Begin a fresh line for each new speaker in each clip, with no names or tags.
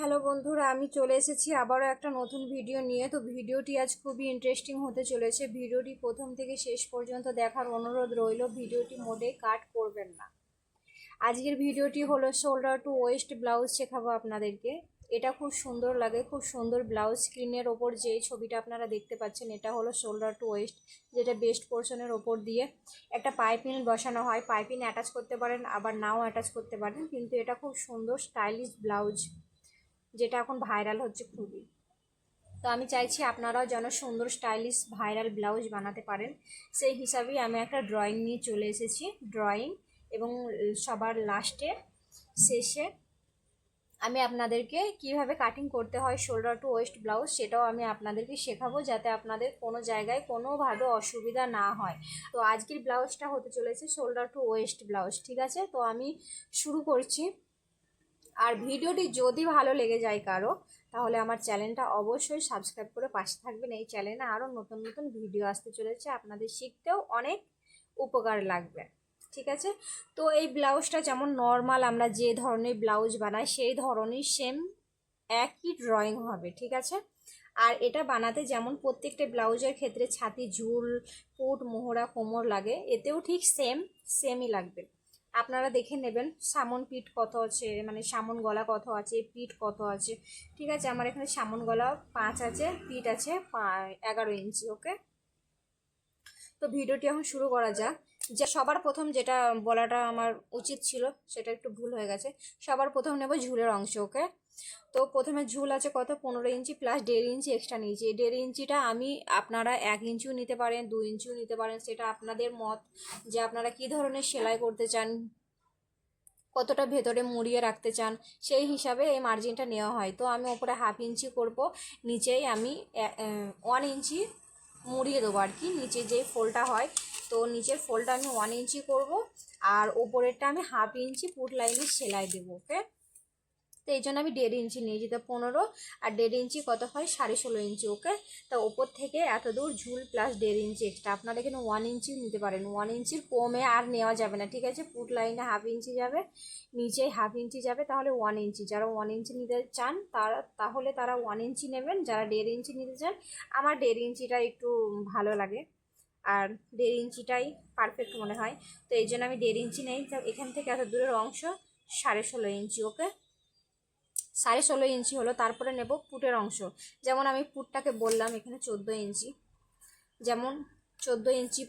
Hello বন্ধুরা, আমি চলে এসেছি আবারও একটা নতুন ভিডিও নিয়ে। তো ভিডিওটি আজ খুবই ইন্টারেস্টিং হতে চলেছে। ভিডিওটি প্রথম থেকে শেষ পর্যন্ত দেখার অনুরোধ রইল, ভিডিওটি মোটেই কাট করবেন না। আজকের ভিডিওটি হলো শোল্ডার টু ওয়েস্ট ব্লাউজ শেখাবো আপনাদেরকে। এটা খুব সুন্দর লাগে, খুব সুন্দর ব্লাউজ স্ক্রিনের ওপর যে ছবিটা আপনারা দেখতে পাচ্ছেন, এটা হলো শোল্ডার টু ওয়েস্ট যেটা বেস্ট পোর্শনের ওপর দিয়ে একটা পাইপিং বসানো হয়। পাইপিং অ্যাটাচ করতে পারেন, আবার নাও অ্যাটাচ করতে পারেন, কিন্তু এটা খুব সুন্দর স্টাইলিশ ব্লাউজ যেটা এখন ভাইরাল হচ্ছে খুবই। তো আমি চাইছি আপনারাও যেন সুন্দর স্টাইলিশ ভাইরাল ব্লাউজ বানাতে পারেন। সেই হিসাবেই আমি একটা ড্রয়িং নিয়ে চলে এসেছি। ড্রয়িং এবং সবার লাস্টে শেষে আমি আপনাদেরকে কীভাবে কাটিং করতে হয় শোল্ডার টু ওয়েস্ট ব্লাউজ সেটাও আমি আপনাদেরকে শেখাবো যাতে আপনাদের কোনো জায়গায় কোনোভাবে অসুবিধা না হয়। তো আজকের ব্লাউজটা হতে চলেছে শোল্ডার টু ওয়েস্ট ব্লাউজ ঠিক আছে? তো আমি শুরু করছি। আর ভিডিওটি যদি ভালো লেগে যায় কারও, তাহলে আমার চ্যানেলটা অবশ্যই সাবস্ক্রাইব করে পাশে থাকবেন। এই চ্যানেলে আরও নতুন নতুন ভিডিও আসতে চলেছে। আপনাদের শিখতেও অনেক উপকার লাগবে। ঠিক আছে? তো এই ব্লাউজটা যেমন নর্মাল আমরা যে ধরনের ব্লাউজ বানাই, সেই ধরনের সেম একই ড্রয়িং হবে। ঠিক আছে? আর এটা বানাতে যেমন প্রত্যেকটা ব্লাউজের ক্ষেত্রে ছাতি, ঝুল, পুট, মোহরা, কোমর লাগে, এতেও ঠিক সেম সেমই লাগবে। আপনারা দেখে নেবেন সামন পিঠ কত আছে মানে সামন গলা কত আছে, পিঠ কত আছে। ঠিক আছে, আমার এখানে সামন গলা পাঁচ আছে, পিঠ আছে এগারো ইঞ্চি, ওকে? তো ভিডিওটি এখন শুরু করা যাক। যে সবার প্রথম যেটা বলাটা আমার উচিত ছিল, সেটা একটু ভুল হয়ে গেছে। সবার প্রথম নেব ঝুলের অংশ, ওকে? তো প্রথমে ঝুল আছে কত? পনেরো ইঞ্চি প্লাস দেড় ইঞ্চি এক্সট্রা নিয়েছি। দেড় ইঞ্চিটা আমি আপনারা এক ইঞ্চিও নিতে পারেন, দু ইঞ্চিও নিতে পারেন, সেটা আপনাদের মত যে আপনারা কি ধরনের সেলাই করতে চান, কতটা ভেতরে মুড়িয়ে রাখতে চান, সেই হিসাবে এই মার্জিনটা নেওয়া হয়। তো আমি ওপরে হাফ ইঞ্চি করব, নিচেই আমি ওয়ান ইঞ্চি মুড়িয়ে দেবো আর কি, নিচে যে ফোলটা হয় তো নিচের ফোলটা আমি ওয়ান ইঞ্চি করব, আর ওপরেরটা আমি হাফ ইঞ্চি পুট লাইনে সেলাই দেবো ওকে তো এই জন্য আমি দেড় ইঞ্চি নিয়ে যেতে পনেরো, আর দেড় ইঞ্চি কত হয়? সাড়ে ষোলো ইঞ্চি ওকে তা ওপর থেকে এত দূর ঝুল প্লাস দেড় ইঞ্চি এক্সট্রা আপনারা এখানে ওয়ান ইঞ্চিও নিতে পারেন ওয়ান ইঞ্চির কমে আর নেওয়া যাবে না, ঠিক আছে? পুট লাইনে হাফ ইঞ্চি যাবে নিচে হাফ ইঞ্চি যাবে, তাহলে ওয়ান ইঞ্চি যারা ওয়ান ইঞ্চি নিতে চান, তারা, তাহলে তারা ওয়ান ইঞ্চি নেবেন, যারা দেড় ইঞ্চি নিতে চান, আমার দেড় ইঞ্চিটা একটু ভালো লাগে। আর দেড় ইঞ্চিটাই পারফেক্ট মনে হয়। তো এই জন্য আমি দেড় ইঞ্চি নেই। এখান থেকে এত দূরের অংশ, সাড়ে ষোলো ইঞ্চি, ওকে? সাড়ে ষোলো ইঞ্চি হলো, তারপরে নেব পুটের অংশ। যেমন আমি পুটটাকে বললাম এখানে চোদ্দ ইঞ্চি। যেমন চোদ্দ ইঞ্চি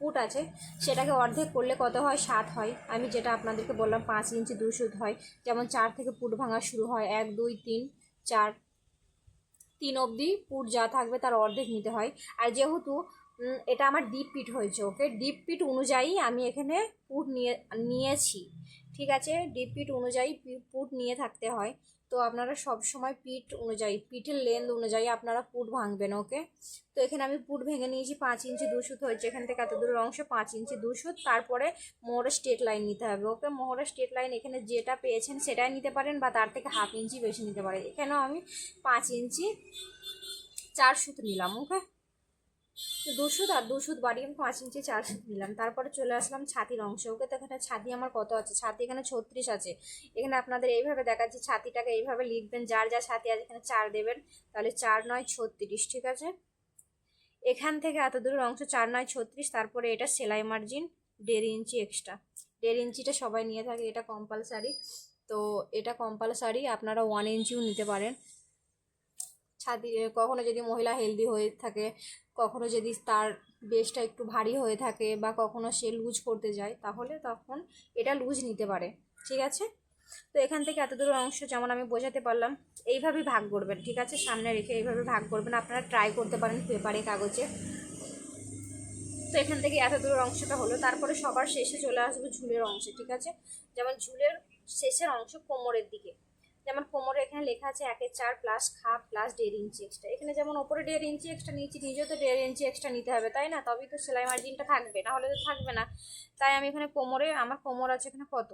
পুট আছে, সেটাকে অর্ধেক করলে কত হয়? সাত হয়। আমি যেটা আপনাদেরকে বললাম, পাঁচ ইঞ্চি দুই সুদ হয়। যেমন চার থেকে পুট ভাঙা শুরু হয়, এক, দুই, তিন, চার, তিন অবধি পুট যা থাকবে তার অর্ধেক নিতে হয়। আর যেহেতু এটা আমার ডিপ পিট হয়েছে ওকে ডিপ পিট অনুযায়ী আমি এখানে পুট নিয়ে, নিয়েছি, ঠিক আছে? ডিপ পিট অনুযায়ী পুট নিয়ে থাকতে হয়। তো আপনারা সব সময় পিঠ অনুযায়ী পিঠের লেন্থ অনুযায়ী আপনারা পুট ভাঙবেন ওকে তো এখানে আমি পুট ভেঙে নিয়েছি, পাঁচ ইঞ্চি দুশুত হয়েছে। এখান থেকে এত দূরের অংশ পাঁচ ইঞ্চি দুশুত তারপরে মোহরের স্ট্রেট লাইন নিতে হবে ওকে মোহরের স্ট্রেট লাইন এখানে যেটা পেয়েছেন সেটাই নিতে পারেন বা তার থেকে হাফ ইঞ্চি বেশি নিতে পারেন। এখানেও আমি পাঁচ ইঞ্চি চার সুত নিলাম ওকে দুশুদ আর দুশুদ বাড়িয়ে আমি পাঁচ ইঞ্চি চার সুদ নিলাম। তারপরে চলে আসলাম ছাতির অংশ। ওকে তো এখানে ছাতি আমার কত আছে? ছাতি এখানে ছত্রিশ আছে। এখানে আপনাদের এইভাবে দেখাচ্ছি, ছাতিটাকে এইভাবে লিখবেন। যার যা ছাতি আছে এখানে চার দেবেন, তাহলে চার নয় ছত্রিশ, ঠিক আছে? এখান থেকে এত দূরের অংশ চার নয় ছত্রিশ, তারপরে এটা সেলাই মার্জিন, দেড় ইঞ্চি এক্সট্রা দেড় ইঞ্চিটা সবাই নিয়ে থাকে, এটা কম্পালসারি তো এটা কম্পালসারি আপনারা ওয়ান ইঞ্চিও নিতে পারেন। ছাতি, কখনো যদি মহিলা হেলদি হয়ে থাকে কখনো যদি তার বেশটা একটু ভারী হয়ে থাকে বা কখনো সে লুজ করতে যায়, তাহলে তখন এটা লুজ নিতে পারে, ঠিক আছে? তো এখান থেকে এত দূরের অংশ যেমন আমি বোঝাতে পারলাম, এইভাবেই ভাগ করবেন, ঠিক আছে? সামনে রেখে এইভাবে ভাগ করবেন, আপনারা ট্রাই করতে পারেন পেপারে কাগজে। তো এখান থেকে এত দূরের অংশটা হলো, তারপরে সবার শেষে চলে আসবে ঝুলের অংশে, ঠিক আছে? যেমন ঝুলের শেষের অংশ কোমরের দিকে। যেমন কোমরে এখানে লেখা আছে একের চার প্লাস খাপ প্লাস দেড় ইঞ্চি এক্সট্রা এখানে যেমন ওপরে দেড় ইঞ্চি এক্সট্রা নিয়েছি নিজেও তো দেড় ইঞ্চি এক্সট্রা নিতে হবে, তাই না? তবেই তো সেলাই মার্জিনটা থাকবে, নাহলে তো থাকবে না। তাই আমি এখানে কোমরে, আমার কোমর আছে এখানে কত?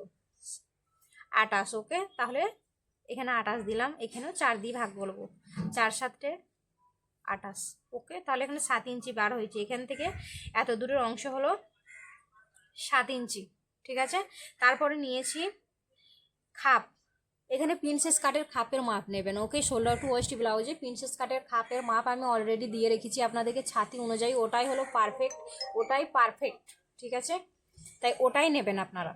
আটাশ ওকে তাহলে এখানে আটাশ দিলাম, এখানেও চার দিয়ে ভাগ বলব চার সাতটে আটাশ ওকে তাহলে এখানে সাত ইঞ্চি বার হয়েছে। এখান থেকে এত দূরের অংশ হলো সাত ইঞ্চি, ঠিক আছে? তারপরে নিয়েছি খাপ। এখানে প্রিন্সেস কাটের খাপের মাপ নেবেন ওকে শোল্ডার টু ওয়েস্ট ব্লাউজে প্রিন্সেস কাটের খাপের মাপ আমি অলরেডি দিয়ে রেখেছি আপনাদেরকে ছাতি অনুযায়ী, ওটাই হলো পারফেক্ট ওটাই পারফেক্ট ঠিক আছে? তাই ওটাই নেবেন আপনারা।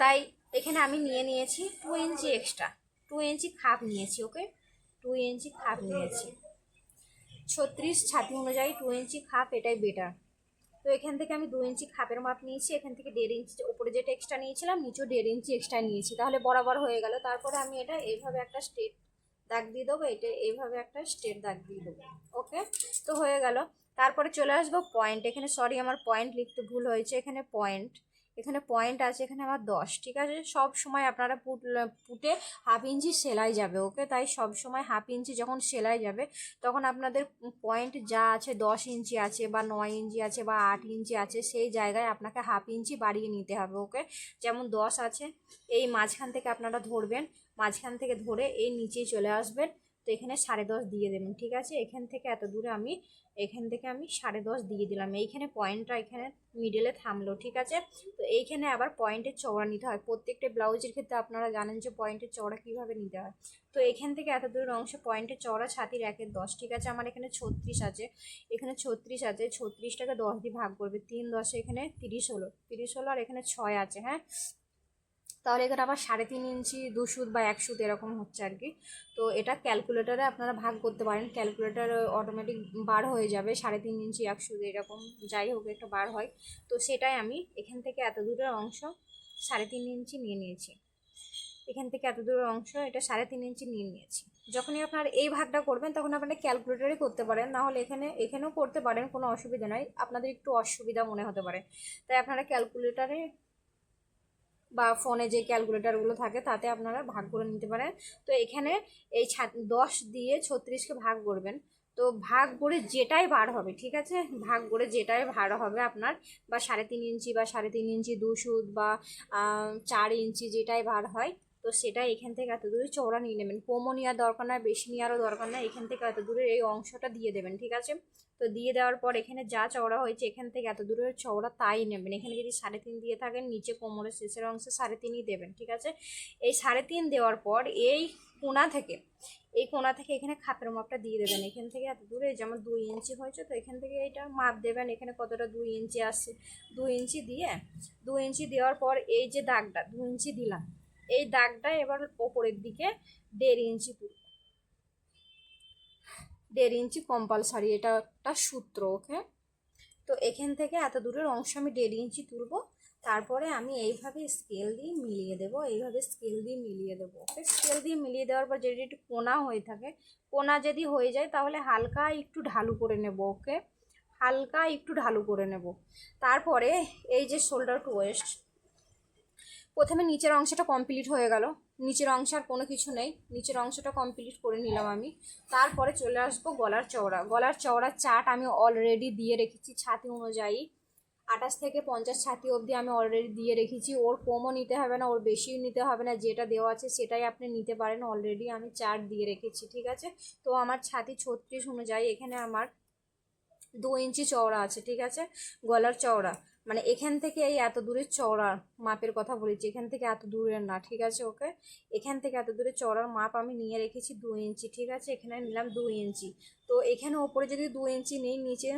তাই এখানে আমি নিয়ে নিয়েছি two inch extra two inch খাপ নিয়েছি ওকে টু ইঞ্চি খাপ নিয়েছি। ছত্রিশ ছাতি অনুযায়ী টু ইঞ্চি খাপ এটাই বেটার তো এখান থেকে আমি দু ইঞ্চি খাপের মাপ নিয়েছি, এখান থেকে দেড় ইঞ্চি ওপরে যেটা এক্সট্রা নিয়েছিলাম, নিচেও দেড় ইঞ্চি এক্সট্রা নিয়েছি। তাহলে বরাবর হয়ে গেল। তারপরে আমি এটা এইভাবে একটা স্টেট দাগ দিয়ে দেবো, এটা এইভাবে একটা স্টেট দাগ দিয়ে দেবো। ওকে? তো হয়ে গেল। তারপরে চলে আসব পয়েন্ট এখানে সরি আমার পয়েন্ট লিখতে ভুল হয়েছে। এখানে পয়েন্ট এখানে পয়েন্ট আছে, এখানে আমার দশ, ঠিক আছে? সব সময় আপনারা পুট পুটে হাফ ইঞ্চি সেলাই যাবে ওকে তাই সব সময় হাফ ইঞ্চি যখন সেলাই যাবে, তখন আপনাদের পয়েন্ট যা আছে, দশ ইঞ্চি আছে বা নয় ইঞ্চি আছে বা আট ইঞ্চি আছে, সেই জায়গায় আপনাকে হাফ ইঞ্চি বাড়িয়ে নিতে হবে ওকে যেমন দশ আছে, এই মাঝখান থেকে আপনারা ধরবেন, মাঝখান থেকে ধরে এই নিচেই চলে আসবেন। তো এখানে সাড়ে দশ দিয়ে দেবেন, ঠিক আছে? এখান থেকে এত দূরে আমি, এখান থেকে আমি সাড়ে দশ দিয়ে দিলাম। এইখানে পয়েন্টটা এখানে মিডলে থামলো, ঠিক আছে? তো এইখানে আবার পয়েন্টের চওড়া নিতে হয়। প্রত্যেকটা ব্লাউজের ক্ষেত্রে আপনারা জানেন যে পয়েন্টের চওড়া কীভাবে নিতে হয়। তো এখান থেকে এত দূরের অংশে পয়েন্টের চওড়া ছাতির একের দশ, ঠিক আছে? আমার এখানে ছত্রিশ আছে। এখানে ছত্রিশ আছে, ছত্রিশটাকে দশ দিয়ে ভাগ করবে। তিন দশে এখানে তিরিশ হলো। তিরিশ হলো আর এখানে ছয় আছে হ্যাঁ? তাহলে এখানে আবার সাড়ে তিন ইঞ্চি, দু সুত বা এক সুত এরকম হচ্ছে আর কি। তো এটা ক্যালকুলেটারে আপনারা ভাগ করতে পারেন। ক্যালকুলেটার অটোমেটিক বার হয়ে যাবে, সাড়ে তিন ইঞ্চি, এক সুত এরকম যাই হোক একটা বার হয়। তো সেটাই আমি এখান থেকে এত দূরের অংশ সাড়ে তিন ইঞ্চি নিয়ে নিয়েছি। এখান থেকে এত দূরের অংশ এটা সাড়ে তিন ইঞ্চি নিয়ে নিয়েছি। যখনই আপনার এই ভাগটা করবেন, তখন আপনারা ক্যালকুলেটারে করতে পারেন। না হলে এখানে, এখানেও করতে পারেন, কোনো অসুবিধা নয় আপনাদের একটু অসুবিধা মনে হতে পারে। তাই আপনারা ক্যালকুলেটারে বা ফোনে যে ক্যালকুলেটারগুলো থাকে তাতে আপনারা ভাগ করে নিতে পারেন। তো এখানে এই দশ দিয়ে ছত্রিশকে ভাগ করবেন। তো ভাগ করে যেটাই বার হবে, ঠিক আছে? ভাগ করে যেটাই ভার হবে আপনার, বা সাড়ে তিন ইঞ্চি বা সাড়ে তিন ইঞ্চি দু সুদ বা চার ইঞ্চি যেটাই বার হয়, তো সেটা এখান থেকে এত দূরে চওড়া নিয়ে নেবেন। কমও নেওয়ার দরকার নয় বেশি নেওয়ারও দরকার নয় এখান থেকে এত দূরের এই অংশটা দিয়ে দেবেন, ঠিক আছে? তো দিয়ে দেওয়ার পর এখানে যা চওড়া হয়েছে এখান থেকে এত দূরের চওড়া তাই নেবেন। এখানে যদি সাড়ে তিন দিয়ে থাকেন, নিচে কোমরের শেষের অংশে সাড়ে তিনই দেবেন, ঠিক আছে? এই সাড়ে তিন দেওয়ার পর এই কোনা থেকে, এই কোনা থেকে এখানে খাপের মাপটা দিয়ে দেবেন। এখান থেকে এত দূরে যেমন দুই ইঞ্চি হয়েছে, তো এখান থেকে এটা মাপ দেবেন। এখানে কতটা দুই ইঞ্চি আসছে দুই ইঞ্চি দিয়ে, দুই ইঞ্চি দেওয়ার পর এই যে দাগটা দু ইঞ্চি দিলাম। এই দাগটা এবার ওপরের দিকে দেড় ইঞ্চি তুলব। দেড় ইঞ্চি কম্পালসারি, এটা একটা সূত্র, ওকে? তো এখান থেকে এত দূরের অংশ আমি দেড় ইঞ্চি তুলবো, তারপরে আমি এইভাবে স্কেল দিয়ে মিলিয়ে দেবো, এইভাবে স্কেল দিয়ে মিলিয়ে দেবো, ওকে? স্কেল দিয়ে মিলিয়ে দেওয়ার পর যদি একটু কোনা হয়ে থাকে, কোনা যদি হয়ে যায় তাহলে হালকা একটু ঢালু করে নেব, ওকে? হালকা একটু ঢালু করে নেব। তারপরে এই যে শোল্ডার টু ওয়েস্ট প্রথমে নিচের অংশটা কমপ্লিট হয়ে গেল নিচের অংশ আর কোনো কিছু নেই। নিচের অংশটা কমপ্লিট করে নিলাম আমি। তারপরে চলে আসব গলার চওড়া। গলার চওড়ার চাট আমি অলরেডি দিয়ে রেখেছি ছাতি অনুযায়ী। আঠাশ থেকে পঞ্চাশ ছাতি অবধি আমি অলরেডি দিয়ে রেখেছি। ওর কমও নিতে হবে না, ওর বেশিও নিতে হবে না। যেটা দেওয়া আছে সেটাই আপনি নিতে পারেন। অলরেডি আমি চার্ট দিয়ে রেখেছি, ঠিক আছে? তো আমার ছাতি ছত্রিশ অনুযায়ী এখানে আমার দু ইঞ্চি চওড়া আছে, ঠিক আছে? গলার চওড়া। মানে এখান থেকে এই এত দূরের চওড়ার মাপের কথা বলেছি এখান থেকে এত দূরের না, ঠিক আছে ওকে? এখান থেকে এত দূরে চওড়ার মাপ আমি নিয়ে রেখেছি দু ইঞ্চি, ঠিক আছে? এখানে নিলাম দু ইঞ্চি। তো এখানে ওপরে যদি দু ইঞ্চি নেই, নিচে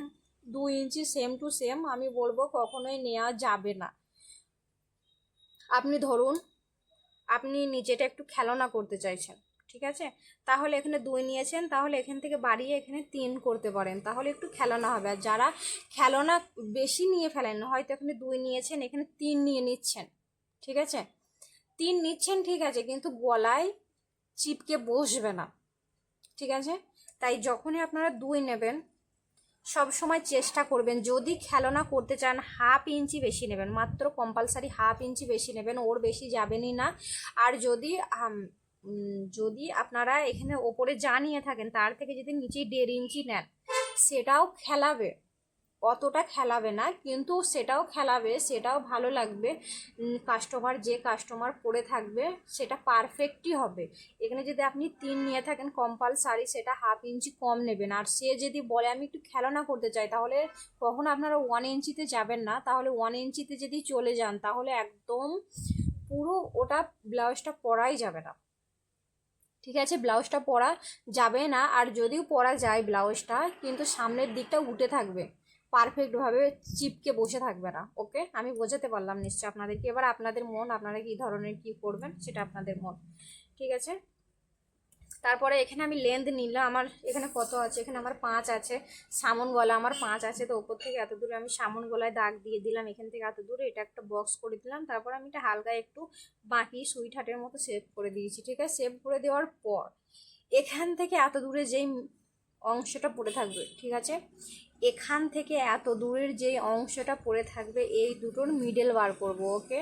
দু ইঞ্চি সেম টু সেম আমি বলব কখনোই নেওয়া যাবে না। আপনি ধরুন, আপনি নিচেটা একটু খেলনা করতে চাইছেন। ঠিক আছে? তাহলে এখানে দুই নিয়েছেন, তাহলে এখান থেকে বাড়িয়ে এখানে তিন করতে পারেন। তাহলে একটু খেলনা হবে। আর যারা খেলনা বেশি নিয়ে ফেলেন, হয়তো এখানে দুই নিয়েছেন, এখানে তিন নিয়ে নিচ্ছেন। ঠিক আছে? তিন নিচ্ছেন, ঠিক আছে, কিন্তু গলায় চিপকে বসবে না। ঠিক আছে? তাই যখনই আপনারা দুই নেবেন, সব সময় চেষ্টা করবেন, যদি খেলনা করতে চান, হাফ ইঞ্চি বেশি নেবেন। মাত্র কম্পালসারি হাফ ইঞ্চি বেশি নেবেন, ওর বেশি যাবেনই না। আর যদি যদি আপনারা এখানে ওপরে যা নিয়ে থাকেন, তার থেকে যদি নিচে দেড় ইঞ্চি নেন, সেটাও খেলাবে। অতটা খেলাবে না, কিন্তু সেটাও খেলাবে, সেটাও ভালো লাগবে। কাস্টমার যে কাস্টমার পরে থাকবে, সেটা পারফেক্টই হবে। এখানে যদি আপনি তিন নিয়ে থাকেন কম্পালসারি সেটা হাফ ইঞ্চি কম নেবেন। আর সে যদি বলে, আমি একটু খেলনা করতে চাই তাহলে কখন আপনারা ওয়ান ইঞ্চিতে যাবেন না। তাহলে ওয়ান ইঞ্চিতে যদি চলে যান, তাহলে একদম পুরো ওটা ব্লাউজটা পরাই যাবে না। ঠিক আছে, ব্লাউজটা পরা যাবে না। আর যদিও পরা যায় ব্লাউজটা, কিন্তু সামনের দিকটা উঠে থাকবে। পারফেক্টভাবে চিপকে বসে থাকবে না, ওকে? আমি বোঝাতে পারলাম নিশ্চয় আপনাদেরকে। এবার আপনাদের মন, আপনারা কী ধরনের কী করবেন সেটা আপনাদের মন। ঠিক আছে? তারপরে এখানে আমি লেন্থ নিলাম, আমার এখানে কত আছে? এখানে আমার পাঁচ আছে। সামন গলা আমার পাঁচ আছে, তো ওপর থেকে এত দূরে আমি সামন গলায় দাগ দিয়ে দিলাম, এখান থেকে এত দূরে এটা একটা বক্স করে দিলাম। তারপর আমি এটা হালকা একটু বাঁকি সুইট হাটের মতো সেভ করে দিয়েছি, ঠিক আছে? সেভ করে দেওয়ার পর এখান থেকে এত দূরে যেই অংশটা পড়ে থাকবে, ঠিক আছে? এখান থেকে এত দূরের যেই অংশটা পড়ে থাকবে, এই দুটোর মিডল বার করব ওকে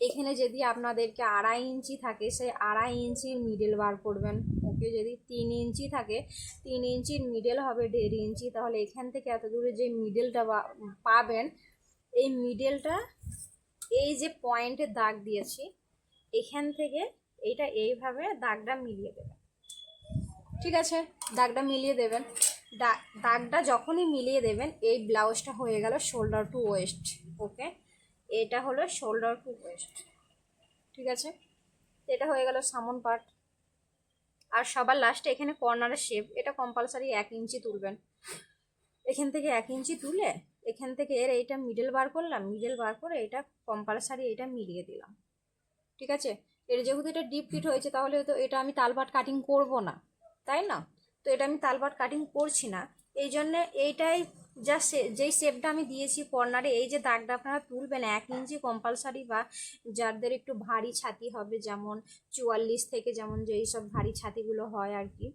এখানে যদি আপনাদেরকে আড়াই ইঞ্চি থাকে, সেই আড়াই ইঞ্চির মিডল বার করবেন। ওকে যদি তিন ইঞ্চি থাকে, তিন ইঞ্চির মিডল হবে দেড় ইঞ্চি। তাহলে এখান থেকে এত দূরে যে মিডলটা পাবেন, এই মিডলটা এই যে পয়েন্টে দাগ দিয়েছি, এখান থেকে এইটা এইভাবে দাগটা মিলিয়ে দেবেন। ঠিক আছে? দাগটা মিলিয়ে দেবেন। দাগটা যখনই মিলিয়ে দেবেন, এই ব্লাউজটা হয়ে গেল শোল্ডার টু ওয়েস্ট ওকে এটা হলো শোল্ডার টু ওয়েস্ট ঠিক আছে? এটা হয়ে গেল সামন পার্ট আর সবার লাস্টে এখানে কর্নারের শেপ এটা কম্পালসারি এক ইঞ্চি তুলবেন। এখান থেকে এক ইঞ্চি তুলে এখান থেকে এর এইটা মিডল বার করলাম মিডল বার করে এটা কম্পালসারি এটা মিলিয়ে দিলাম। ঠিক আছে? এর যেহেতু এটা ডিপ ফিট হয়েছে, তাহলে তো এটা আমি তালবাট কাটিং করব না। তাই না? তো এটা আমি তালবাট কাটিং করছি না। এই জন্যে এইটাই যা যেই শেপটা আমি দিয়েছি কর্নারে এই যে দাগটা আপনারা তুলবেন, এক ইঞ্চি কম্পালসারি বা যাদের একটু ভারী ছাতি হবে, যেমন চুয়াল্লিশ থেকে যেমন যেই সব ভারী ছাতিগুলো হয় আর কি,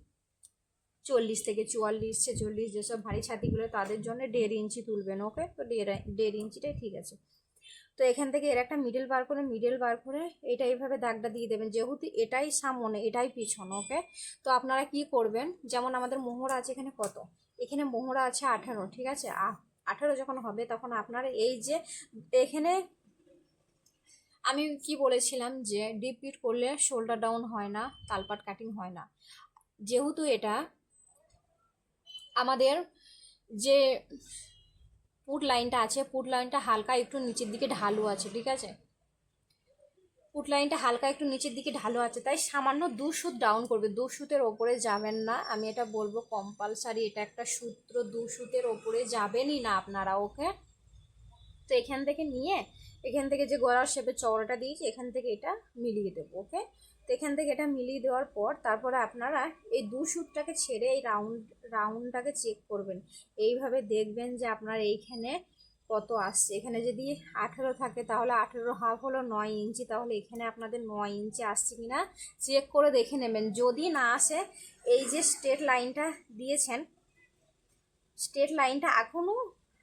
চল্লিশ থেকে চুয়াল্লিশ, ছেচল্লিশ যেসব ভারী ছাতিগুলো তাদের জন্য দেড় ইঞ্চি তুলবেন ওকে তো দেড় দেড় ইঞ্চিটাই ঠিক আছে। তো এখান থেকে এর একটা মিডল বার করে মিডল বার করে এটা এইভাবে দাগটা দিয়ে দেবেন, যেহেতু এটাই সামনে, এটাই পিছন ওকে তো আপনারা কি করবেন, যেমন আমাদের মোহর আছে এখানে কত? এখানে মোহরা আছে আঠারো, ঠিক আছে? আঠারো যখন হবে তখন আপনার এই যে এখানে আমি কি বলেছিলাম যে ডিপ পিট করলে শোল্ডার ডাউন হয় না তালপাট কাটিং হয় না। যেহেতু এটা আমাদের যে পুট লাইনটা আছে পুট লাইনটা হালকা একটু নিচের দিকে ঢালু আছে, ঠিক আছে? লাইনটা হালকা একটু নিচের দিকে ঢালু আছে, তাই সামান্য দু সুত ডাউন করবে। দু সুতের ওপরে যাবেন না। আমি এটা বলব কম্পালসারি এটা একটা সূত্র। দু সুতের ওপরে যাবেনই না আপনারা ওকে তো এখান থেকে নিয়ে, এখান থেকে যে গলার শেপে চওড়াটা দিয়েছি, এখান থেকে এটা মিলিয়ে দেবো ওকে তো এখান থেকে এটা মিলিয়ে দেওয়ার পর তারপরে আপনারা এই দু সুতটাকে ছেড়ে এই রাউন্ড রাউন্ডটাকে চেক করবেন। এইভাবে দেখবেন যে আপনার এইখানে কত আসছে? এখানে যদি আঠেরো থাকে, তাহলে আঠেরো হাফ হলো নয় ইঞ্চি। তাহলে এখানে আপনাদের নয় ইঞ্চি আসছে কিনা চেক করে দেখে নেবেন। যদি না আসে, এই যে স্ট্রেট লাইনটা দিয়েছেন স্ট্রেট লাইনটা এখনও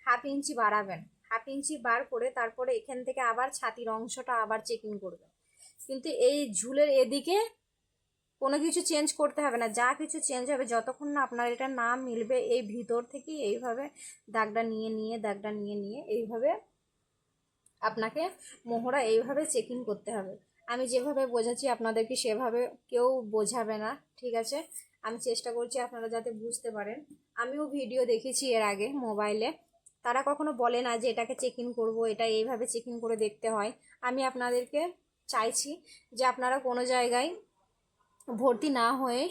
হাফ ইঞ্চি বাড়াবেন। হাফ ইঞ্চি বার করে তারপরে এখান থেকে আবার ছাতির অংশটা আবার চেকিং করবেন। কিন্তু এই ঝুলের এদিকে কোনো কিছু চেঞ্জ করতে হবে না। যা কিছু চেঞ্জ হবে, যতক্ষণ না আপনার এটা না মিলবে, এই ভিতর থেকেই এইভাবে দাগটা নিয়ে নিয়ে, দাগটা নিয়ে নিয়ে এইভাবে আপনাকে মোহরা এইভাবে চেকিং করতে হবে। আমি যেভাবে বোঝাচ্ছি আপনাদেরকে সেভাবে কেউ বোঝাবে না, ঠিক আছে? আমি চেষ্টা করছি আপনারা যাতে বুঝতে পারেন। আমিও ভিডিও দেখেছি এর আগে মোবাইলে তারা কখনো বলে না যে এটাকে চেক ইন করব, এটা এইভাবে চেক ইন করে দেখতে হয়। আমি আপনাদেরকে চাইছি যে আপনারা কোনো জায়গায় ভর্তি না হয়ে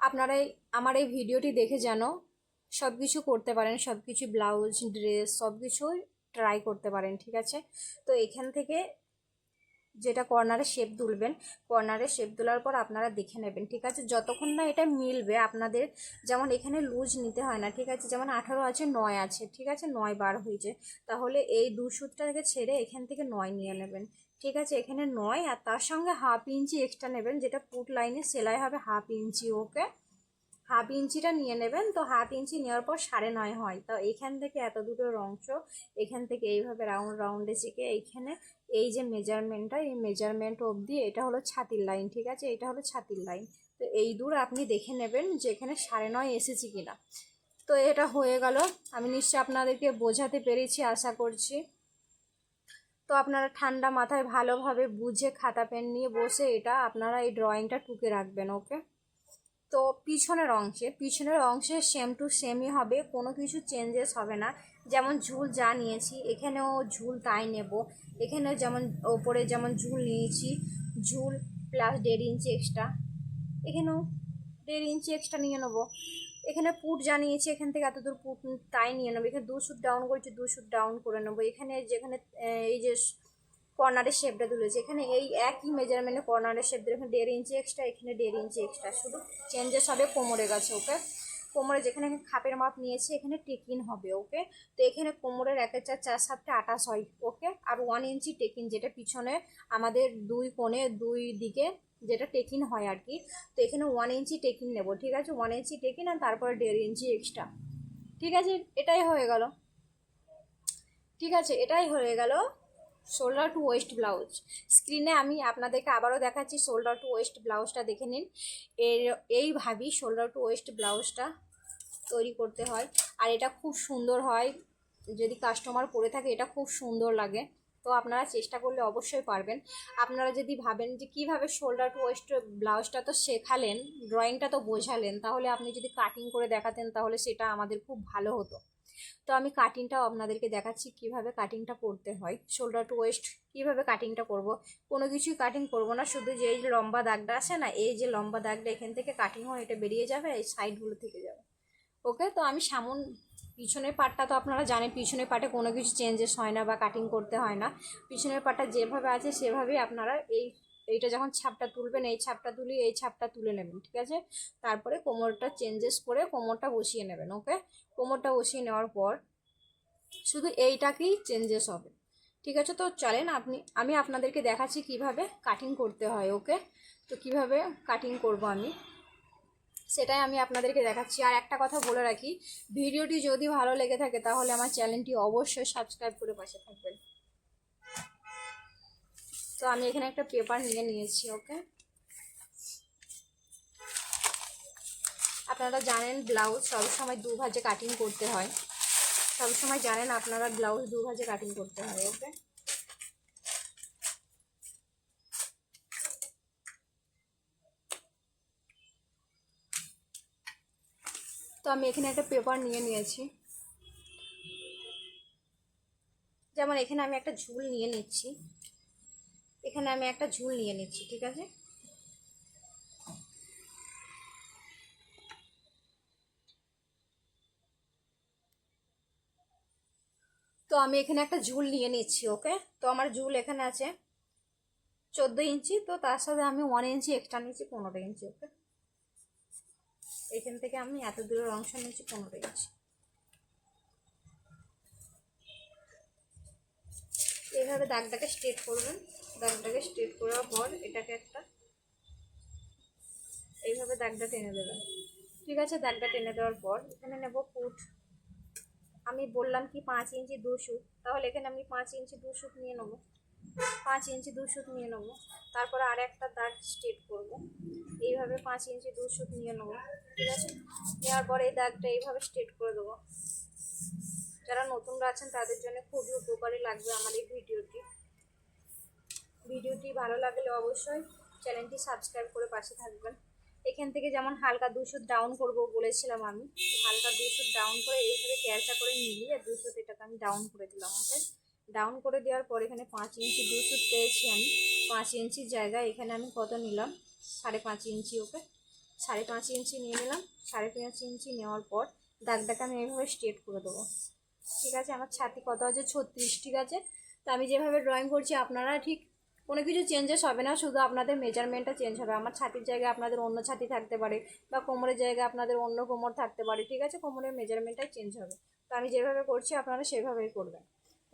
আপনারা এই- আমার এই ভিডিওটি দেখে যেন সব কিছু করতে পারেন সব কিছু ব্লাউজ, ড্রেস সব কিছুই ট্রাই করতে পারেন, ঠিক আছে? তো এখান থেকে যেটা কর্নারে শেপ তুলবেন, কর্নারে শেপ তোলার পর আপনারা দেখে নেবেন, ঠিক আছে? যতক্ষণ না এটা মিলবে আপনাদের, যেমন এখানে লুজ নিতে হয় না, ঠিক আছে? যেমন আঠারো আছে, নয় আছে, ঠিক আছে? নয় বার হয়েছে, তাহলে এই দু সুতটাকে ছেড়ে এখান থেকে নয় নিয়ে নেবেন ঠিক আছে, এখানে নয়, আর তার সঙ্গে হাফ ইঞ্চি এক্সট্রা নেবেন, যেটা পুট লাইনে সেলাই হবে হাফ ইঞ্চি ওকে হাফ ইঞ্চিটা নিয়ে নেবেন, তো হাফ ইঞ্চি নেওয়ার পর সাড়ে নয় হয়। তো এখান থেকে এত দুটোর অংশ এখান থেকে এইভাবে রাউন্ড রাউন্ডে চেকে এইখানে এই যে মেজারমেন্টটা এই মেজারমেন্ট অবধি এটা হলো ছাতির লাইন ঠিক আছে? এটা হলো ছাতির লাইন তো এই দূর আপনি দেখে নেবেন যে এখানে সাড়ে নয় এসেছে কিনা। তো এটা হয়ে গেল। আমি নিশ্চয়ই আপনাদেরকে বোঝাতে পেরেছি, আশা করছি। তো আপনারা ঠান্ডা মাথায় ভালোভাবে বুঝে খাতা পেন নিয়ে বসে এটা আপনারা এই ড্রয়িংটা টুকে রাখবেন ওকে তো পিছনের অংশে পিছনের অংশে সেম টু সেমই হবে, কোনো কিছু চেঞ্জেস হবে না। যেমন ঝুল যা নিয়েছি, এখানেও ঝুল তাই নেব। এখানেও যেমন ওপরে যেমন ঝুল নিয়েছি, ঝুল প্লাস দেড় ইঞ্চি এক্সট্রা এখানেও দেড় ইঞ্চি এক্সট্রা নিয়ে নেব। এখানে পুট জানিয়েছি, এখান থেকে এত দূর পুট তাই নিয়ে নেব। এখানে দু শুট ডাউন করেছি, দু শুট ডাউন করে নেব। এখানে যেখানে এই যে কর্নারের শেপটা তুলেছে, এখানে এই একই মেজারমেন্টে কর্নারের শেপ এখানে দেড় ইঞ্চি এক্সট্রা এখানে দেড় ইঞ্চি এক্সট্রা শুধু চেঞ্জেস হবে কোমরে গেছে ওকে কোমরে যেখানে খাপের মাপ নিয়েছে, এখানে টেকিন হবে ওকে তো এখানে কোমরের একের চার চার সাতটা আটাশ হয় ওকে আর ওয়ান ইঞ্চি টেকিন যেটা পিছনে আমাদের দুই কোণে, দুই দিকে যেটা টেকিন হয় আর কি। তো এখানে ওয়ান ইঞ্চি টেকিন নেব, ঠিক আছে? ওয়ান ইঞ্চি টেকিন আর তারপরে দেড় ইঞ্চি এক্সট্রা ঠিক আছে? এটাই হয়ে গেল। ঠিক আছে? এটাই হয়ে গেল শোল্ডার টু ওয়েস্ট ব্লাউজ স্ক্রিনে আমি আপনাদেরকে আবারও দেখাচ্ছি শোল্ডার টু ওয়েস্ট ব্লাউজটা দেখে নিন। এর এইভাবেই শোল্ডার টু ওয়েস্ট ব্লাউজটা তৈরি করতে হয়। আর এটা খুব সুন্দর হয়। যদি কাস্টমার পরে থাকে, এটা খুব সুন্দর লাগে। তো আপনারা চেষ্টা করলে অবশ্যই পারবেন। আপনারা যদি ভাবেন যে কীভাবে শোল্ডার টু ওয়েস্ট ব্লাউজটা তো শেখালেন ড্রয়িংটা তো বোঝালেন, তাহলে আপনি যদি কাটিং করে দেখাতেন তাহলে সেটা আমাদের খুব ভালো হতো। তো আমি কাটিংটাও আপনাদেরকে দেখাচ্ছি কীভাবে কাটিংটা করতে হয় শোল্ডার টু ওয়েস্ট কীভাবে কাটিংটা করব। কোনো কিছুই কাটিং করব না, শুধু যে এই লম্বা দাগটা আছে না, এই যে লম্বা দাগটা এখান থেকে কাটিং হয় এটা বেরিয়ে যাবে, এই সাইডগুলো থেকে যাবে। ওকে তো আমি সামন পিছনের পাটটা তো আপনারা জানেন, পিছনের পাটে কোনো কিছু চেঞ্জেস হয় না বা কাটিং করতে হয় না। পিছনের পাটটা যেভাবে আছে সেভাবেই আপনারা এই, এইটা যখন ছাপটা তুলবেন, এই ছাপটা তুলি, এই ছাপটা তুলে নেবেন, ঠিক আছে? তারপরে কোমরটা চেঞ্জেস করে কোমরটা বসিয়ে নেবেন ওকে কোমরটা বসিয়ে নেওয়ার পর শুধু এইটাকেই চেঞ্জেস হবে, ঠিক আছে? তো চলেন আপনি, আমি আপনাদেরকে দেখাচ্ছি কীভাবে কাটিং করতে হয় ওকে তো কীভাবে কাটিং করব আমি? সেটাই আমি আপনাদেরকে দেখাচ্ছি। আর একটা কথা বলে রাখি, ভিডিওটি যদি ভালো লেগে থাকে তাহলে আমার চ্যানেলটি অবশ্যই সাবস্ক্রাইব করে পাশে থাকবেন। তো আমি এখানে একটা পেপার নিয়ে নিয়েছি, ওকে? আপনারা জানেন ব্লাউজ সবসময় দু ভাজে কাটিং করতে হয়। সবসময় জানেন আপনারা ব্লাউজ দু ভাজে কাটিং করতে হয়, ওকে? তো আমি এখানে একটা পেপার নিয়ে নিয়েছি। যেমন এখানে আমি একটা ঝুল নিয়ে নিচ্ছি। এখানে আমি একটা ঝুল নিয়ে নিচ্ছি, ঠিক আছে? তো আমি এখানে একটা ঝুল নিয়ে নিচ্ছি, ওকে? তো আমার ঝুল এখানে আছে চোদ্দ ইঞ্চি, তো তার সাথে আমি ওয়ান ইঞ্চি এক্সট্রা নিচ্ছি, পনেরো ইঞ্চি, ওকে? এখান থেকে আমি এত দূরের অংশ নিচ্ছি পনেরো ইঞ্চি। এইভাবে দাগটাকে স্ট্রেট করবেন। দাগটাকে স্ট্রেট করার পর এটাকে একটা এইভাবে দাগটা টেনে দেবেন। ঠিক আছে, দাগটা টেনে দেওয়ার পর এখানে নেব ফুট আমি বললাম কি পাঁচ ইঞ্চি দু তাহলে এখানে আমি পাঁচ ইঞ্চি দু নিয়ে নেব। পাঁচ ইঞ্চি দু নিয়ে নেব। তারপরে আর একটা দাগ স্ট্রেট করব। এইভাবে পাঁচ ইঞ্চি দু নিয়ে নেব। ঠিক আছে? নেওয়ার পরে এই দাগটা এইভাবে স্ট্রেট করে দেবো। যারা নতুনরা আছেন, তাদের জন্য খুবই উপকারী লাগবে আমার এই ভিডিওটি। ভিডিওটি ভালো লাগলে অবশ্যই চ্যানেলটি সাবস্ক্রাইব করে পাশে থাকবেন। এখান থেকে যেমন হালকা দুশো ডাউন করব বলেছিলাম আমি, হালকা দুশো ডাউন করে এইভাবে ক্যারচা করে মিলিয়ে দুশো এটাকে আমি ডাউন করে দিলাম ওকে ডাউন করে দেওয়ার পর এখানে পাঁচ ইঞ্চি দুশো পেয়েছি আমি। পাঁচ ইঞ্চির জায়গায় এখানে আমি কত নিলাম? সাড়ে পাঁচ ইঞ্চি, ওকে? সাড়ে পাঁচ ইঞ্চি নিয়ে নিলাম। সাড়ে পাঁচ ইঞ্চি নেওয়ার পর দাগটাকে আমি এইভাবে স্ট্রেট করে দেবো। ঠিক আছে? আমার ছাতি কত আছে? ছত্রিশ, ঠিক আছে? তো আমি যেভাবে ড্রয়িং করছি, আপনারা ঠিক কোনো কিছু চেঞ্জেস হবে না, শুধু আপনাদের মেজারমেন্টটা চেঞ্জ হবে। আমার ছাতির জায়গায় আপনাদের অন্য ছাতি থাকতে পারে বা কোমরের জায়গায় আপনাদের অন্য কোমর থাকতে পারে, ঠিক আছে? কোমরের মেজারমেন্টটাই চেঞ্জ হবে। তো আমি যেভাবে করছি, আপনারা সেভাবেই করবেন।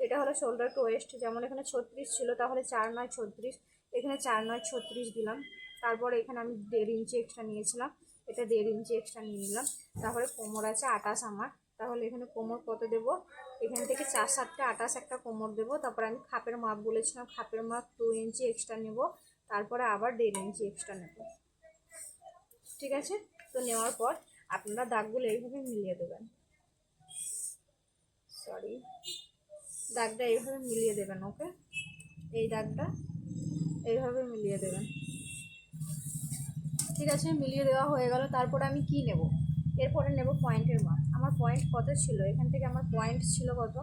এটা হলো শোল্ডার টু ওয়েস্ট যেমন এখানে ছত্রিশ ছিল, তাহলে চার নয় ছত্রিশ, এখানে চার নয় ছত্রিশ দিলাম। তারপরে এখানে আমি দেড় ইঞ্চি এক্সট্রা নিয়েছিলাম, এটা দেড় ইঞ্চি এক্সট্রা নিয়ে নিলাম। তারপরে কোমর আছে আটাশ আমার, তাহলে এখানে কোমর কত দেব? এখান থেকে চার সাতটা আটাশ একটা কোমর দেবো, তারপর আমি খাপের মাপ বলেছিলাম, খাপের মাপ টু ইঞ্চি এক্সট্রা নেব, তারপরে আবার দেড় ইঞ্চি এক্সট্রা নেব। ঠিক আছে? তো নেওয়ার পর আপনারা দাগগুলো এইভাবে মিলিয়ে দেবেন। সরি দাগটা এইভাবে মিলিয়ে দেবেন, ওকে? এই দাগটা এইভাবে মিলিয়ে দেবেন। ঠিক আছে, মিলিয়ে দেওয়া হয়ে গেল। তারপরে আমি কি নেব? এরপরে নেব পয়েন্টের মাপ আমার পয়েন্ট কত ছিল? এখান থেকে আমার পয়েন্ট ছিল কত?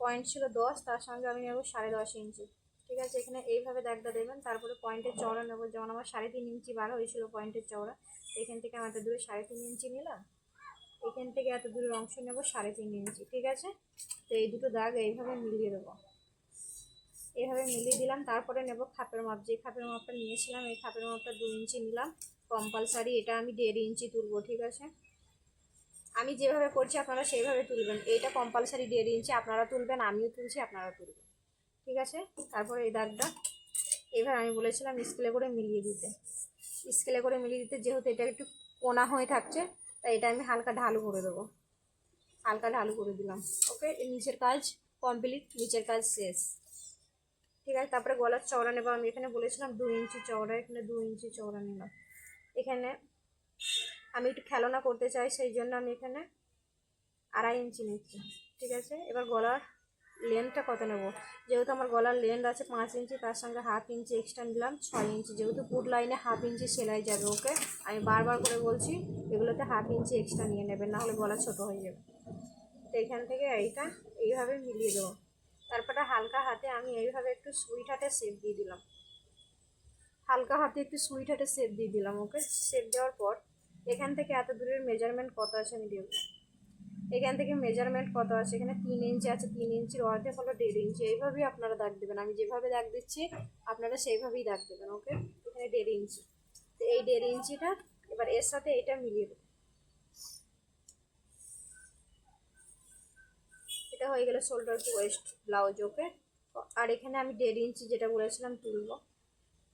পয়েন্ট ছিল দশ, তার সঙ্গে আমি নেব সাড়ে দশ ইঞ্চি। ঠিক আছে, এখানে এইভাবে দাগটা দেবেন। তারপরে পয়েন্টের চওড়া নেব। যেমন আমার সাড়ে তিন ইঞ্চি বার হয়েছিল পয়েন্টের চওড়া, এখান থেকে আমি এত দূরে সাড়ে তিন ইঞ্চি নিলাম। এখান থেকে এত দূরের অংশ নেব, সাড়ে তিন ইঞ্চি, ঠিক আছে? তো এই দুটো দাগ এইভাবে মিলিয়ে দেবো। এইভাবে মিলিয়ে দিলাম, তারপরে নেব খাপের মাপ। যে খাপের মাপটা নিয়েছিলাম, এই খাপের মাপটা দু ইঞ্চি নিলাম কম্পালসারি এটা আমি দেড় ইঞ্চি তুলবো, ঠিক আছে? আমি যেভাবে করছি, আপনারা সেইভাবে তুলবেন। এইটা কম্পালসারি দেড় ইঞ্চি, আপনারা তুলবেন, আমিও তুলছি আপনারা তুলবেন। ঠিক আছে? তারপরে এই দাগটা, এবার আমি বলেছিলাম স্কেলে করে মিলিয়ে দিতে। স্কেলে করে মিলিয়ে দিতে, যেহেতু এটা একটু কোনা হয়ে থাকছে তাই এটা আমি হালকা ঢালু করে দেবো। হালকা ঢালু করে দিলাম। ওকে নিচের কাজ কমপ্লিট নিচের কাজ শেষ। ঠিক আছে, তারপরে গলার চওড়া নেব। আমি এখানে বলেছিলাম দু ইঞ্চি চওড়া, এখানে দু ইঞ্চি চওড়া নিলাম এখানে আমি একটু খেলনা করতে চাই, সেই জন্য আমি এখানে আড়াই ইঞ্চি নিচ্ছি। ঠিক আছে, এবার গলার লেন্থটা কত নেব? যেহেতু আমার গলার লেন্থ আছে পাঁচ ইঞ্চি, তার সঙ্গে হাফ ইঞ্চি এক্সট্রা নিলাম, ছয় ইঞ্চি। যেহেতু পুট লাইনে হাফ ইঞ্চি সেলাই যাবে ওকে, আমি বারবার করে বলছি, এগুলোতে হাফ ইঞ্চি এক্সট্রা নিয়ে নেবেন, নাহলে গলা ছোট হয়ে যাবে। তো এখান থেকে এইটা এইভাবে মিলিয়ে দেবো। তারপরে হালকা হাতে আমি এইভাবে একটু সুইট হাতে শেপ দিয়ে দিলাম। হালকা হাতে একটু সুইট হাতে শেপ দিয়ে দিলাম, ওকে? শেপ দেওয়ার পর এখান থেকে এত দূরের মেজারমেন্ট কত আছে আমি দেবো। এখান থেকে মেজারমেন্ট কত আছে? এখানে তিন ইঞ্চি আছে, তিন ইঞ্চির অর্ধেক হলো দেড় ইঞ্চি এইভাবেই আপনারা দাগ দেবেন। আমি যেভাবে দাগ দিচ্ছি, আপনারা সেইভাবেই দাগ দেবেন ওকে এখানে দেড় ইঞ্চি তো এই দেড় ইঞ্চিটা এবার এর সাথে এটা মিলিয়ে দেবো। এটা হয়ে গেলে shoulder to waist blouse okay আর এখানে আমি দেড় ইঞ্চি যেটা বলেছিলাম তুলবো,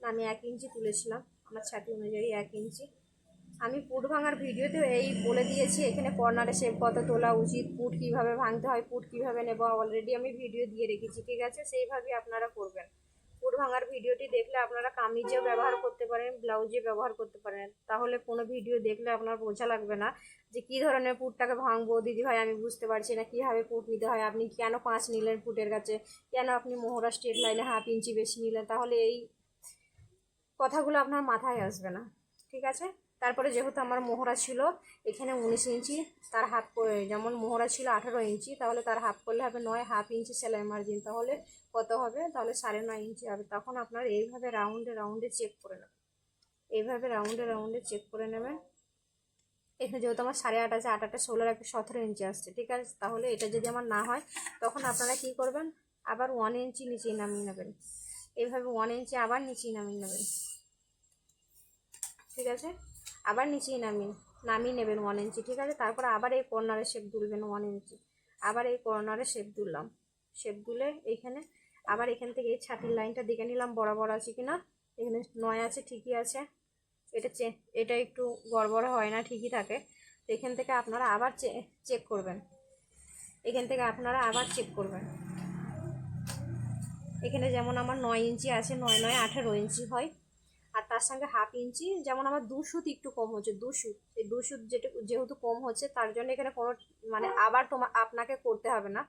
না, আমি এক ইঞ্চি তুলেছিলাম। আমার ছাতি অনুযায়ী এক ইঞ্চি আমি পুট ভাঙার ভিডিওতে এই বলে দিয়েছি, এখানে কর্নারে শেপ কত তোলা উচিত, পুট কীভাবে ভাঙতে হয়, পুট কীভাবে নেব অলরেডি আমি ভিডিও দিয়ে রেখেছি, ঠিক আছে? সেইভাবেই আপনারা করবেন। পুট ভাঙার ভিডিওটি দেখলে আপনারা কামিজেও ব্যবহার করতে পারেন ব্লাউজে ব্যবহার করতে পারেন। তাহলে কোনো ভিডিও দেখলে আপনার বোঝা লাগবে না যে কী ধরনের পুটটাকে ভাঙবো, দিদি ভাই আমি বুঝতে পারছি না কীভাবে পুট নিতে হয়, আপনি কেন পাঁচ নিলেন পুটের কাছে, কেন আপনি মোহরা স্ট্রেট লাইনে হাফ ইঞ্চি বেশি নিলেন, তাহলে এই কথাগুলো আপনার মাথায় আসবে না, ঠিক আছে? তারপরে যেহেতু আমার মোহরা ছিল, এখানে উনিশ ইঞ্চি, তার হাফ যেমন মোহরা ছিল আঠেরো ইঞ্চি, তাহলে তার হাফ করলে হবে নয় হাফ ইঞ্চি সেলাই মার্জিন তাহলে কত হবে? তাহলে সাড়ে নয় ইঞ্চি হবে। তখন আপনার এইভাবে রাউন্ডে রাউন্ডে চেক করে নেবেন। এইভাবে রাউন্ডে রাউন্ডে চেক করে নেবেন। এখানে যেহেতু আমার সাড়ে আট আছে, আট আটটা ষোলোর একটা সতেরো ইঞ্চি আসছে, ঠিক আছে? তাহলে এটা যদি আমার না হয়, তখন আপনারা কি করবেন? আবার ওয়ান ইঞ্চি নিচে নামিয়ে নেবেন। এইভাবে ওয়ান ইঞ্চি আবার নিচেই নামিয়ে নেবেন। ঠিক আছে? আবার নিচেই নামিয়ে নামিয়ে নেবেন ওয়ান ইঞ্চি ঠিক আছে? তারপর আবার এই কর্নারে শেপ তুলবেন ওয়ান ইঞ্চি আবার এই কর্নারে শেপ তুললাম শেপ তুলে এইখানে আবার এখান থেকে এই ছাতির লাইনটা দেখে নিলাম, বরাবর আছে কি না এখানে নয় আছে, ঠিকই আছে। এটা চে এটা একটু গড়বড় হয় না, ঠিকই থাকে। তো এখান থেকে আপনারা আবার চেক করবেন। এখান থেকে আপনারা আবার চেক করবেন। এখানে যেমন আমার নয় ইঞ্চি আছে, নয় নয় আঠেরো ইঞ্চি হয়। তার সঙ্গে হাফ ইঞ্চি, যেমন আমার দু সুত একটু কম হচ্ছে, দু সুত। এই দু সুত যেটা, যেহেতু কম হচ্ছে, তার জন্য এখানে কোনো মানে আবার তোমার আপনাকে করতে হবে না।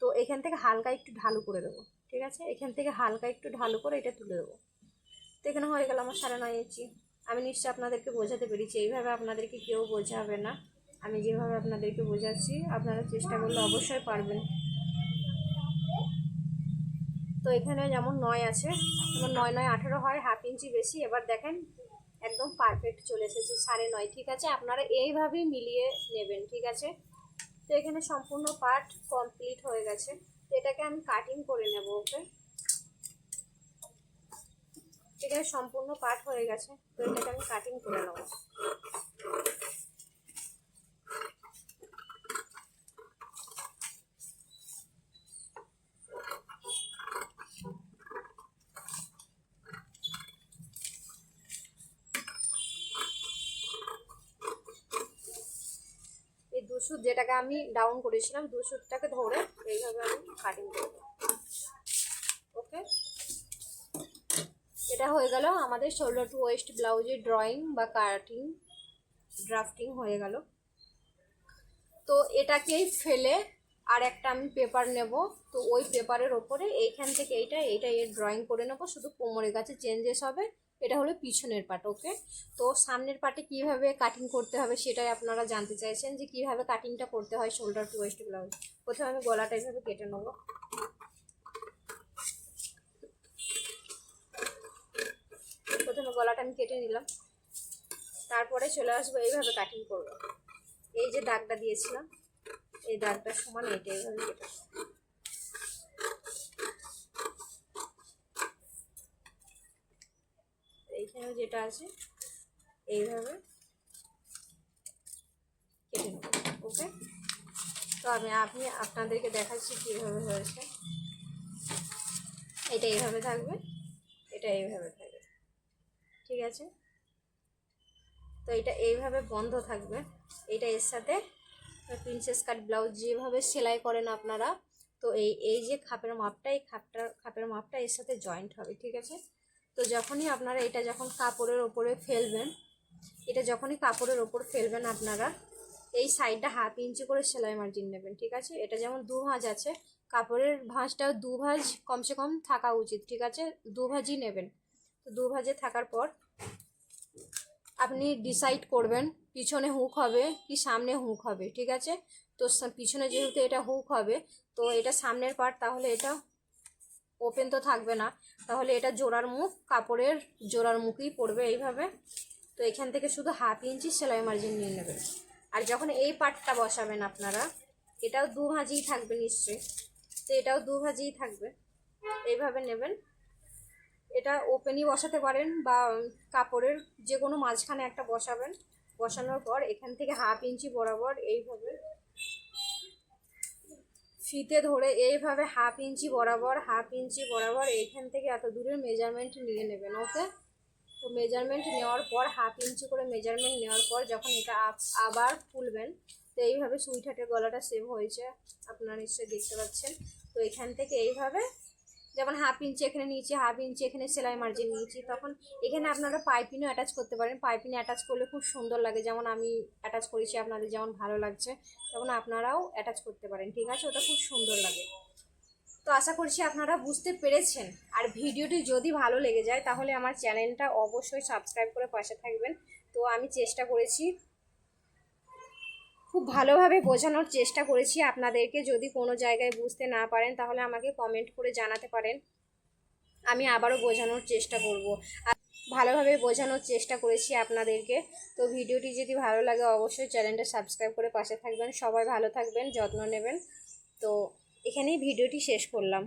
তো এখান থেকে হালকা একটু ঢালু করে দেবো, ঠিক আছে? এখান থেকে হালকা একটু ঢালু করে এটা তুলে দেবো। তো এখানে হয়ে গেল আমার সাড়ে নয় ইঞ্চি। আমি নিশ্চয়ই আপনাদেরকে বোঝাতে পেরেছি, এইভাবে আপনাদেরকে কেউ বোঝাবে না। আমি যেভাবে আপনাদেরকে বোঝাচ্ছি, আপনারা চেষ্টা করলে অবশ্যই পারবেন। তো এখানে যেমন নয় আছে, যেমন নয় নয় আঠেরো হয়, হাফ ইঞ্চি বেশি। এবার দেখেন, একদম পারফেক্ট চলে এসেছে, সাড়ে নয়। ঠিক আছে? আপনারা এইভাবেই মিলিয়ে নেবেন, ঠিক আছে? তো এখানে সম্পূর্ণ পার্ট কমপ্লিট হয়ে গেছে। তো এটাকে আমি কাটিং করে নেব, ওকে? এখানে সম্পূর্ণ পার্ট হয়ে গেছে, তো এটাকে আমি কাটিং করে নেব। দুশুদ যেটাকে আমি ডাউন করেছিলাম দুশুদটাকে ধরে এইভাবে আমি কাটিং করব ওকে এটা হয়ে গেল আমাদের শোল্ডার টু ওয়েস্ট ব্লাউজের ড্রয়িং বা কাটিং ড্রাফটিং হয়ে গেল। তো এটাকেই ফেলে আর একটা আমি পেপার নেব। তো ওই পেপারের ওপরে এইখান থেকে এইটা এইটা এর ড্রয়িং করে নেব। শুধু কোমরের কাছে চেঞ্জেস হবে। এটা হলো পিছনের পাট ওকে তো সামনের পাটে কীভাবে কাটিং করতে হবে সেটাই আপনারা জানতে চাইছেন যে কীভাবে কাটিংটা করতে হয় শোল্ডার টু ওয়েস্ট ব্লাউজ প্রথমে আমি গলাটা এইভাবে কেটে নেব। প্রথমে গলাটা আমি কেটে নিলাম। তারপরে চলে আসব এইভাবে কাটিং করব। এই যে দাগটা দিয়েছিলাম, এই দাগটার সমান এটা এইভাবে কেটে এইখানে যেটা আছে, এইভাবে কেটে ওকে তো আমি আপনি আপনাদেরকে দেখাচ্ছি কীভাবে হয়েছে। এটা এইভাবে থাকবে, এটা এইভাবে থাকবে, ঠিক আছে? তো এটা এইভাবে বন্ধ থাকবে। এটা এর সাথে প্রিন্সেস কাট ব্লাউজ যেভাবে সেলাই করেন আপনারা, তো এই এই যে খাপের মাপটা, এই খাপটা খাপের মাপটা এর সাথে জয়েন্ট হবে, ঠিক আছে? তো যখনই আপনারা এটা যখন কাপড়ের ওপরে ফেলবেন, এটা যখনই কাপড়ের ওপর ফেলবেন আপনারা, এই সাইডটা হাফ ইঞ্চি করে সেলাই মার্জিন নেবেন, ঠিক আছে? এটা যেমন দু ভাঁজ আছে, কাপড়ের ভাঁজটা দু ভাঁজ কমসে কম থাকা উচিত, ঠিক আছে? দু ভাঁজই নেবেন। তো দু ভাঁজে থাকার পর আপনি ডিসাইড করবেন পিছনে হুক হবে কি সামনে হুক হবে, ঠিক আছে? তো পিছনে যেহেতু এটা হুক হবে, তো এটা সামনের পার্ট তাহলে এটা ওপেন তো থাকবে না। তাহলে এটা জোড়ার মুখ, কাপড়ের জোড়ার মুখই পড়বে এইভাবে। তো এখান থেকে শুধু হাফ ইঞ্চি সেলাই মার্জিন নিয়ে নেবেন। আর যখন এই পার্টটা বসাবেন আপনারা, এটাও দু ভাঁজেই থাকবে নিশ্চয়ই। তো এটাও দু ভাঁজেই থাকবে। এইভাবে নেবেন। এটা ওপেনই বসাতে পারেন বা কাপড়ের যে কোনো মাঝখানে একটা বসাবেন। বসানোর পর এখান থেকে হাফ ইঞ্চি বরাবর এইভাবে ফিতে ধরে এইভাবে হাফ ইঞ্চি বরাবর, হাফ ইঞ্চি বরাবর এইখান থেকে এত দূরের মেজারমেন্ট নিয়ে নেবেন ওকে তো মেজারমেন্ট নেওয়ার পর, হাফ ইঞ্চি করে মেজারমেন্ট নেওয়ার পর যখন এটা আবার খুলবেন, তো এইভাবে সুইট হাটের গলাটা সেভ হয়েছে, আপনারা নিশ্চয়ই দেখতে পাচ্ছেন। তো এখান থেকে এইভাবে যেমন হাফ ইঞ্চি এখানে নিয়েছি হাফ ইঞ্চি এখানে সেলাই মার্জিন নিয়েছি, তখন এখানে আপনারা পাইপিনও অ্যাটাচ করতে পারেন। পাইপিন অ্যাটাচ করলে খুব সুন্দর লাগে। যেমন আমি অ্যাটাচ করেছি, আপনাদের যেমন ভালো লাগছে, তেমন আপনারাও অ্যাটাচ করতে পারেন। ঠিক আছে? ওটা খুব সুন্দর লাগে। তো আশা করছি আপনারা বুঝতে পেরেছেন। আর ভিডিওটি যদি ভালো লেগে যায়, তাহলে আমার চ্যানেলটা অবশ্যই সাবস্ক্রাইব করে পাশে থাকবেন। তো আমি চেষ্টা করেছি খুব ভালোভাবে বোঝানোর চেষ্টা করেছি আপনাদেরকে। যদি কোনো জায়গায় বুঝতে না পারেন, তাহলে আমাকে কমেন্ট করে জানাতে পারেন। আমি আবারও বোঝানোর চেষ্টা করব। ভালোভাবে বোঝানোর চেষ্টা করেছি আপনাদেরকে। তো ভিডিওটি যদি ভালো লাগে, অবশ্যই চ্যানেলটা সাবস্ক্রাইব করে পাশে থাকবেন। সবাই ভালো থাকবেন, যত্ন নেবেন। তো এখানেই ভিডিওটি শেষ করলাম।